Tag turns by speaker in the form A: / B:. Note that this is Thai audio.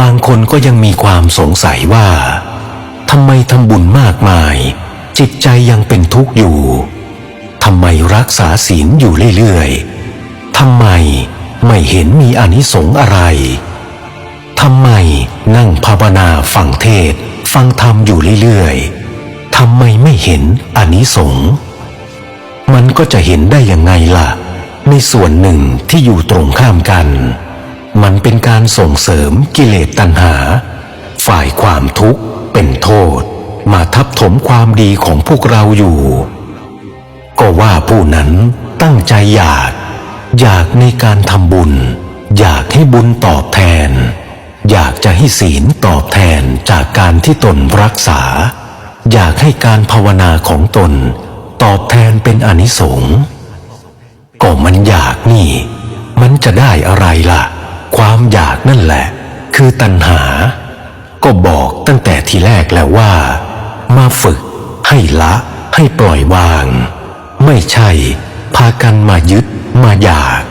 A: บางคนก็ยังมีความสงสัยว่าทำไมทำบุญมากมาย จิตใจยังเป็นทุกข์อยู่ทำไมรักษาศีลอยู่เรื่อยๆทำไมไม่เห็นมีอนิสงส์อะไรทำไมนั่งภาวนาฟังเทศ ฟังธรรมอยู่เรื่อยๆทำไมไม่เห็นอนิสงส์มันก็จะเห็นได้ยังไงล่ะ ในส่วนหนึ่งที่อยู่ตรงข้ามกัน มันเป็นการส่งเสริมกิเลสตัณหา ฝ่ายความทุกข์เป็นโทษ มาทับถมความดีของพวกเราอยู่ ก็ว่าผู้นั้นตั้งใจอยาก อยากในการทำบุญ อยากให้บุญตอบแทน อยากจะให้ศีลตอบแทนจากการที่ตนรักษา อยากให้การภาวนาของตน ตอบแทนเป็นอนิสงส์ก็มันอยากนี่ มันจะได้อะไรล่ะ ความอยากนั่นแหละ คือตัณหา ก็บอกตั้งแต่ทีแรกแล้วว่า มาฝึก ให้ละให้ปล่อยวาง ไม่ใช่ พากันมายึดมาอยาก